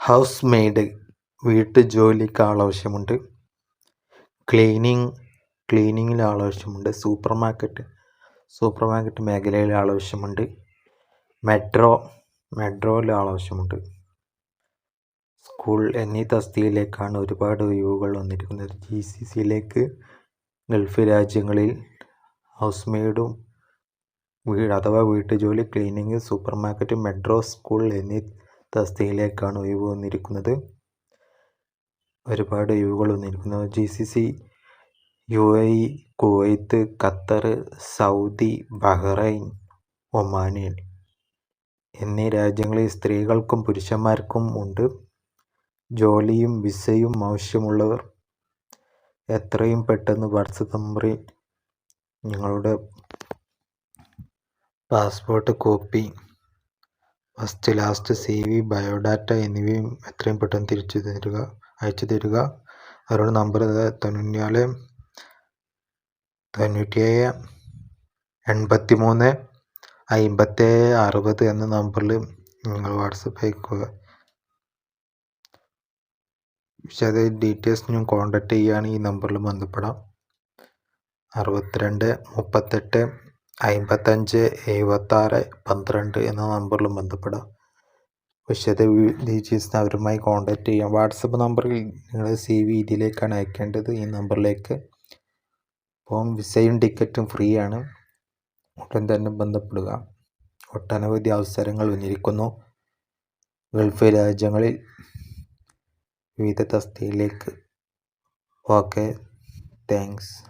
House maid വീട്ടുജോലിക്ക് ആളാവശ്യമുണ്ട് cleaning ക്ലീനിങ്ങിൽ ആളാവശ്യമുണ്ട് സൂപ്പർ മാർക്കറ്റ് സൂപ്പർ മാർക്കറ്റ് മേഖലയിൽ ആളാവശ്യമുണ്ട് മെട്രോ മെട്രോയിൽ ആളാവശ്യമുണ്ട് സ്കൂൾ എന്നീ തസ്തിയിലേക്കാണ് ഒരുപാട് ഒഴിവുകൾ വന്നിരിക്കുന്നത്. ജി സി സിയിലേക്ക് ഗൾഫ് രാജ്യങ്ങളിൽ ഹൗസ് മെയ്ഡും വീട് അഥവാ വീട്ടുജോലി cleaning super market metro school എന്നീ തസ്തികയിലേക്കാണ് ഒഴിവ് വന്നിരിക്കുന്നത്. ഒരുപാട് ഒഴിവുകൾ വന്നിരിക്കുന്നു. G C C U A E Kuwait Qatar Saudi Bahrain Oman എന്നീ രാജ്യങ്ങളിൽ സ്ത്രീകൾക്കും പുരുഷന്മാർക്കും ഉണ്ട്. ജോലിയും വിസയും ആവശ്യമുള്ളവർ എത്രയും പെട്ടെന്ന് വാട്സപ്പ് നമ്പറിൽ നിങ്ങളുടെ passport copy first last C V biodata എന്നിവയും എത്രയും പെട്ടെന്ന് തിരിച്ചു തരിക അയച്ചു തരിക. അവരുടെ നമ്പർ തൊണ്ണൂറ്റിനാല് തൊണ്ണൂറ്റിയേഴ് എൺപത്തി മൂന്ന് അമ്പത്തേഴ് അറുപത് എന്ന നമ്പറിൽ നിങ്ങൾ വാട്സപ്പ് അയക്കുക. വിശദ ഡീറ്റെയിൽസിനും കോൺടാക്റ്റ് ചെയ്യുകയാണെങ്കിൽ ഈ നമ്പറിൽ ബന്ധപ്പെടാം. അറുപത്തിരണ്ട് മുപ്പത്തെട്ട് അമ്പത്തഞ്ച് എഴുപത്താറ് പന്ത്രണ്ട് എന്ന നമ്പറിലും ബന്ധപ്പെടാം. വിശദ ഡീറ്റെയിൽസിന് അവരുമായി കോൺടാക്റ്റ് ചെയ്യാം. വാട്സപ്പ് നമ്പറിൽ നിങ്ങളുടെ സി വി ഇതിലേക്കാണ് അയക്കേണ്ടത് ഈ നമ്പറിലേക്ക്. അപ്പം വിസയും ടിക്കറ്റും ഫ്രീ ആണ്. ഉടൻ തന്നെ ബന്ധപ്പെടുക. ഒട്ടനവധി അവസരങ്ങൾ വന്നിരിക്കുന്നു. ഗൾഫ് രാജ്യങ്ങളിൽ വിവിധ തസ്തിയിലേക്ക് ഓക്കെ. താങ്ക്സ്.